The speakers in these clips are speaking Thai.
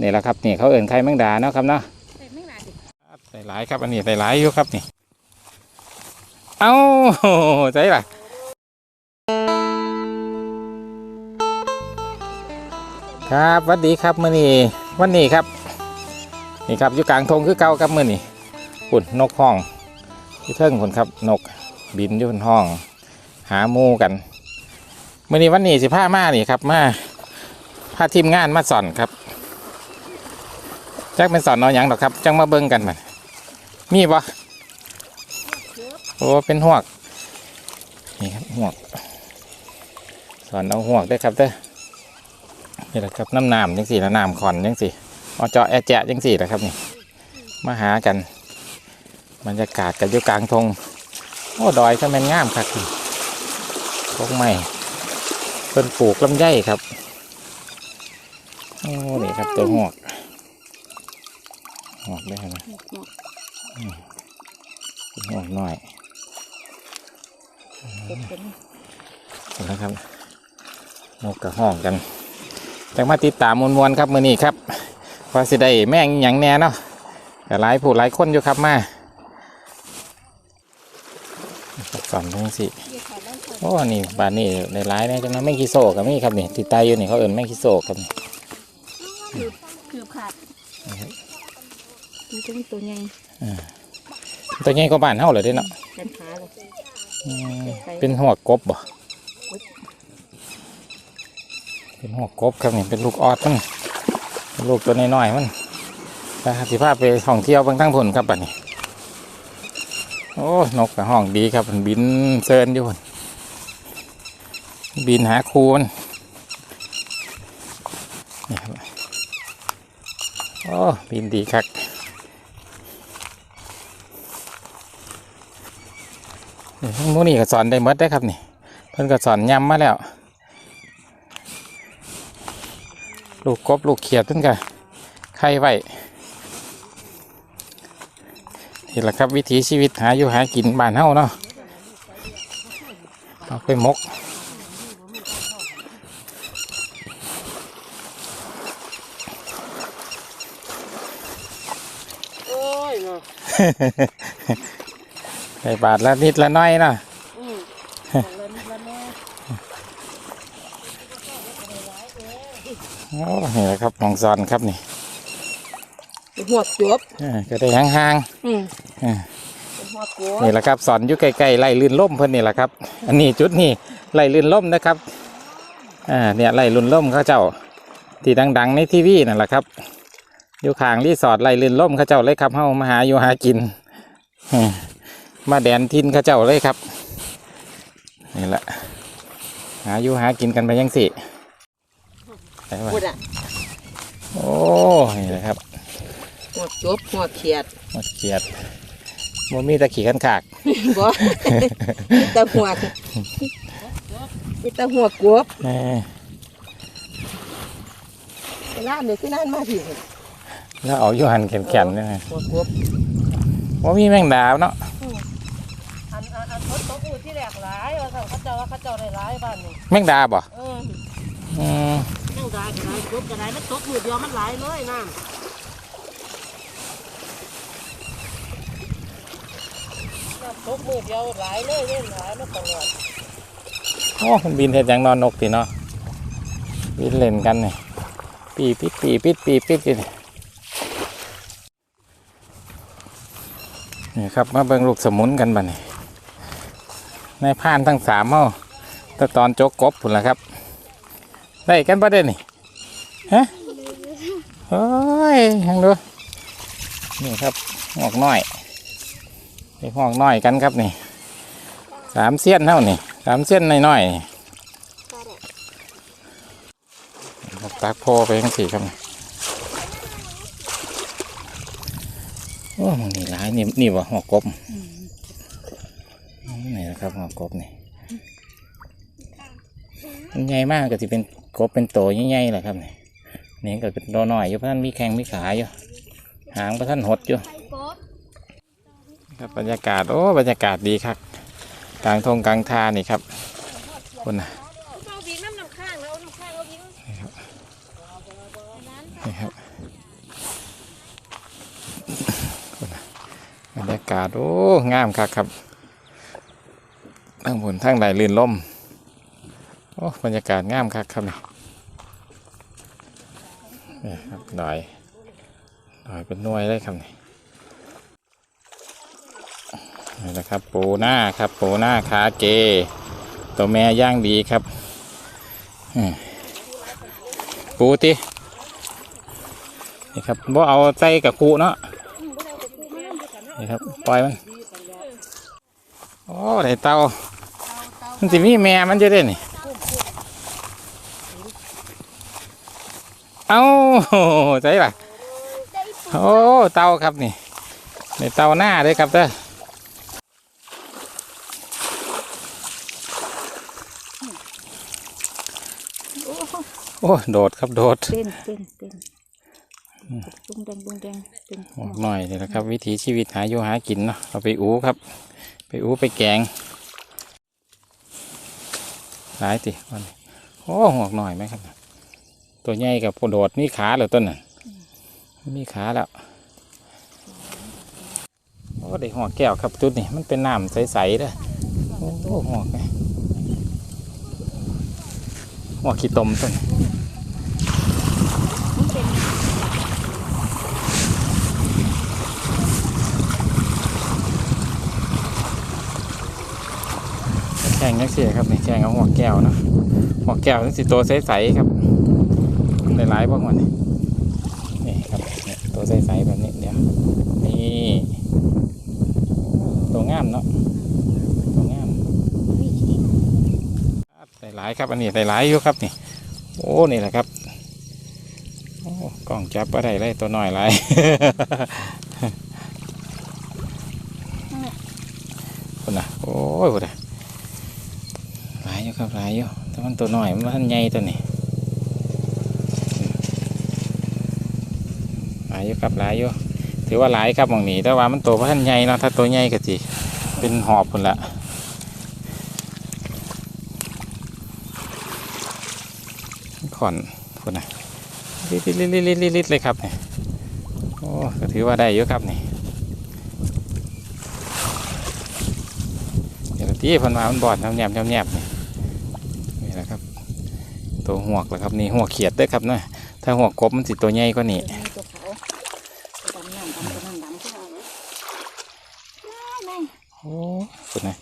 นี่แหละครับนี่เขาเอิ่นไข่แมงดาเนาะครับเนาะใส่ไม่หนาดิใส่หลายครับอันนี้ใส่หลายอยู่ครับนี่ เอ้าใส่ละครับสวัสดีครับมื่อนี้วันนี้ครับ นี่ครับอยู่กลางทงคือเก่าครับมื่อนี้ปุ่นนกห้องที่เทิงผลครับนกบินอยู่บนห้อง หาหมูกันมื่อนี้วันนี้สิผ้ามานี่ครับมาพาทีมงานมาสอนครับ จักเป็นสอนนอนหยังดอกครับ จังมาเบิ่งกันมันมีปะโอ้เป็นหวกนี่ครับหวกสอนเอาหวกได้ครับเด้อนี่แหละครับน้ำน้ำจังสี่ละน้ำขอนจังสี่เอาเจาะแอะแจะจังสี่แหละครับนี่มาหากันบรรยากาศกันอยู่กลางทงโอ้ดอยก็แม่นงามครับทงใหม่เพิ่นปลูกลำไยครับโอ้นี่ครับตัวหวก หอกได้ไหมหอกหน่อยเห็นแล้วครับนกกระห้องกันแต่มาติดตามมวลๆครับมือนี้ครับว่าสิได้แม่งอหย่างแน่เนาะแต่หลายผู้หลายคนอยู่ครับมาสอนทั้งสิโอ้นี่บานนี่ในร้ายนะจังนั้นแม่งขี้โศกกับนี่ครับนี่ติดตายอยู่นี่เขาเอิ่นแม่งขี้โศกครับนี่คือขาด มันจะเป็นตัวใหญ่ตัวใหญ่กว่าบ้านเฮาเลยเด้เนาะเป็นขาเลยอืมเป็นหัวกบบ่เป็นหัวกบครับนี่เป็นลูกออดมันเป็นลูกตัวน้อยๆมันไปหาสิพาไปท่องเที่ยวเบางทั้งผลครับบัดนี้ โอ้นกกับห้องดีครับมันบินเซินอยู่พุ่นบินหาครูมันนี่ครับโอ้บินดีครับ นี่หมูนี่ก็สอนได้หมดได้อครับนี่เพิ่นก็สอนย้ำมาแล้ว ลูกกบลูกเขียดเพิ่นก็ไข่ไว้นี่แหละครับวิถีชีวิตหาอยู่หากินบ้านเฮาเนาะเอาไปหมกโอ้ยเนาะใส่บาทละนิดละน้อยเนาะอืมของเรานี่ละแม่โอ้นี่แหละครับหมองสอนครับนี่หัวจบเออก็ได้ห่างอืมๆเออเป็นหัวกบนี่แหละครับสอนอยู่ใกล้ๆไล่ลื่นล่มเพิ่นนี่แหละครับ อันนี้จุดนี้ไล่ลื่นล่มนะครับอ่าเนี่ยไล่ลื่นล่มเขาเจ้า ที่ดัง ๆ ในทีวีนั่นแหละครับ อยู่ข้างรีสอร์ทไล่ลื่นล่มเขาเจ้าเลยครับเฮามาหาอยู่หากินเออ มาแดนทินเขาเจ้าเลยครับ นี่แหละหาอยู่หากินกันไปยังสิไปวะพูดอะโอ้นี่แหละครับหัวจบหัวเขียดหมดเกียดโมมีตะขี่ขันขากบ่มีแต่หัวมีแต่หัวกบเออเวลาเดี๋ยวขึ้นนั่นมาถึงแล้วเอาอยู่หันแข็งๆเนี่ยหัวกบว่ามีแมงดาวเนาะ อันอันอันรถตกอยู่ที่แหลกหลายว่าเขาเจ้าว่าเขาเจ้าได้หลายบ้านนี่แมงดาบ่เอออืมนั่งได้ก็ได้กบก็ได้มันตกมือเดียวมันหลายเลยน้ำน้ำตกมือเดียวหลายเลยเล่นหลายมันตลอดโอ้มันบินเห็ดหยังนอนนกตีเนาะบินเล่นกันนี่ปีปิดปีปิดปีปิดนี่นี่ครับมาเบิ่งลูกสมุนกันบัดนี้ ในพานทั้งสามเฮาแต่ตอนโจกกบพุ่นละครับ ได้กันประเด็นนี่ฮะโอ้ยยังดูนี่ครับหอกน้อยไปหอกน้อยกันครับนี่สามเส้นเท่านี่สามเส้นน้อยๆนี่ครับตักโพไปทั้งสี่ครับโอ้มันนี่ร้ายนี่นี่วะหัวกบ นี่นะครับหัวกบนี่มันใหญ่มากก็จะเป็นกบเป็นโตใหญ่ๆแหละครับนี่นี่ก็เป็นตัวน้อยอยู่เพราะท่านมีแข้งมีขาอยู่หางเพราะท่านหดอยู่ครับบรรยากาศโอ้บรรยากาศดีครับกลางทงกลางทานี่ครับคนนะอาวิ่งน้ำน้ำข้างแล้วน้ำข้างเอาวิ่งนี่ครับครับรรยากาศโอ้งามคักครับ ทั้งบนทั้งไหลลื่นลมโอ้บรรยากาศงามคักครับนี่นี่ครับดอยดอยเป็นน่วยเลยครับนี่นี่นะครับปูหน้าครับปูหน้าคาเก ตัวแม่ย่างดีครับปูตินี่ครับบ่เอาใจกับคูเนาะนี่ครับปล่อยมัน โอ้ได้เตา มันสิมีแม่มันจะได้นี่เอ้าใจป่ะโอ้เตาครับนี่ในเตาหน้าเลยครับเด้อโอ้โดดครับโดดเต้นเต้นเต้นบุ้งแดงบุ้งแดงเต้นบอกหน่อยนี่นะครับ วิถีชีวิตหาอยู่หากินเนาะเอาไปอู้ครับ ไปอู้ไปแกง หลายติวันนี้โอ้หอกหน่อยไหมครับ ตัวใหญ่กับโดดนี่ขาเหรือต้นน่ะมีขาแล้วโอ้ได้หอกแก้วครับจุดนี่มันเป็นน้ำใสๆเด้อโอ้หอกไงหอกขี้ตมต้น แข่งยังเสียครับนี่แข่งเอาหัวแก้วนะหัวแก้วนี่สิตัวใสๆครับหลายบ้างวันนี้นี่ครับนี่ตัวใสๆแบบนี้เดี๋ยวนี่ตัวงามเนาะตัวงามหลายๆครับอันนี้หลายๆอยู่ครับนี่โอ้นี่แหละครับโอ้กล้องจับอะไรไรตัวน้อยหลายคนน่ะโอ้ยคนน่ะ ครับหลายอยู่แต่มันตัวหน้อยมันใหญ่ตัวนี้หลายอยู่ครับหลายอยู่ถือว่าหลายครับหมองนี้แต่ว่ามันตัวพันใหญ่เนาะถ้าตัวใหญ่ก็สิเป็นหอบคนละขอนคนน่ะลิดลิดลิดลิดลิดลิเลยครับเนี่ยโอ้ก็ถือว่าได้เยอะครับนี่เดี๋ยวที่พันมามันบอดน้ำแยบน้ำแยบนี่นี่แหละครับ ตัวหวกแหละครับนี่หัวเขียดด้วยครับนะถ้าหวกกบมันสิตัวใหญ่กว่านี้โอ้คนนะ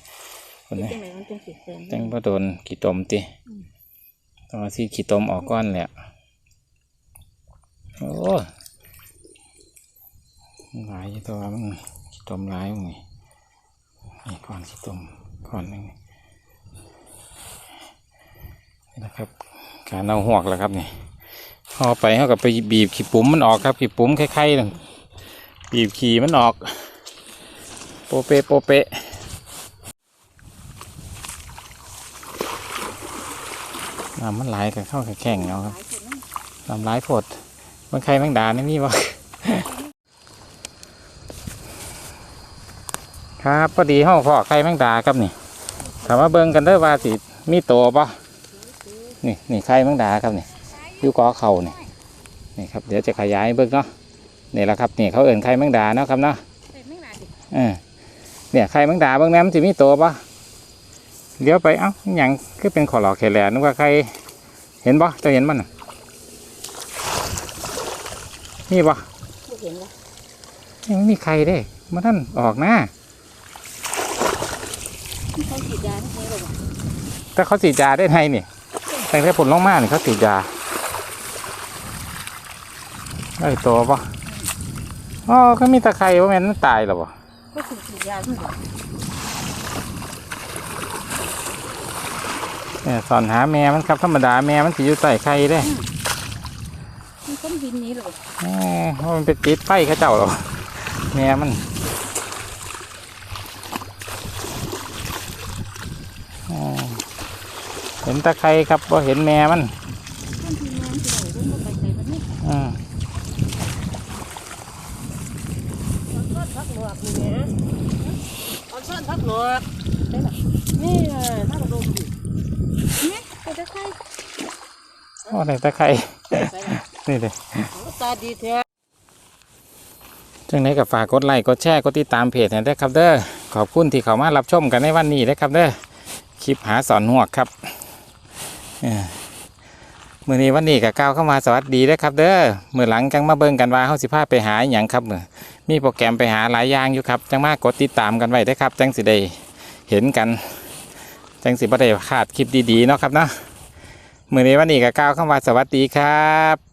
คนนะจังไหนมันจังสีแดงจังพอโดนขี้ตมติต้องเอาที่ขี้ตมออกก้อนแหละโอ้หลายตัวมันขี้ตมหลายมั้งนี่นี่ก้อนขี้ตมก้อนหนึงนะครับ การเอาหวกแหละครับนี่เอไปเขากับไปบีบขี้ปุ๋มมันออกครับขี้ปุ๋มไข่ๆนั่นบีบขี้มันออก โปเปะโปเปะน้ำมันไหลกับเข้าแข่งเอาครับน้ำไหลายโพดมันใครแมงดานี่มีบ่ครับพอดีห้องพ่อไข่แมงดาครับนี่ถามว่าเบิ่งกันเด้ว่าสิมีโตปะ นี่นี่ไข่แมงดาครับนี่อยู่กอเข่านี่นี่ครับเดี๋ยวจะขยายให้เบิ่งเนาะนี่แหละครับนี่เขาเอิ่นไข่แมงดาเนาะครับเนาะไม่นานดิเออเนี่ยใครมังดาเบางแหนมนสิมีตัวปะเดี๋ยวไปเอ้าอหย่างคือเป็นขอหลอกแขแหลนึกว่าใครเห็นปะจะเห็นมันน่ะนี่ปะไม่เห็นละยังไม่มีใครเด้มาท่านออกหน้าเขาฉีดยาที่นี่หรอวะแต่เขาสีดยาได้ไงนี่ แต่ถ้าผลลงมานี่เขาสีดยาได้ตัวปะอ๋อก็มีตะไคร้ว่าแม่นมันตายหรอปะเขาฉีดยาที่หรอเนี่ยสอนหาแม่มันครับธรรมดาแม่มันสิอยู่ใส่ไข่ได้มันต้นดินนี้หรอแหมเพราะมันเป็นติดไฟเข้าเจ้าหรอแม่มันอ๋อ เห็นตะไคร้ครับพอเห็นแม่มันต้นดินนี้ที่เราต้องไปใส่มันนี่อืมซ่อนพักหนวกนี่นะเอาซ่อนพักหนวกได้หรอนี่ไงถ้าเราดมดิเนี่ยตัวตะไคร้โอ้ไหนตะไคร้ใส่ละนี่เลยโอ้ตาดีแท้จังไดก็ฝากกดไลค์กดแชร์กดติดตามเพจให้ด้วยครับเด้อขอบคุณที่เขามารับชมกันในวันนี้นะครับเด้อคลิปหาสอนหวกครับเอ้อ มื่อนี้วันนี้กับก้าวเข้ามาสวัสดีนะครับ เด้อมื่อหลังจังมาเบิ่งกันว่าเฮาสิพาไปหาอย่างครับมือมีโปรแกรมไปหาหลายอย่างอยู่ครับจังมากกดติดตามกันไว้ได้ครับ จังสิได้เห็นกัน จังสิบ่ได้ขาดคลิปดีๆเนาะครับเนาะมื่อนี้วันนี้กับก้าวเข้ามาสวัสดีครับ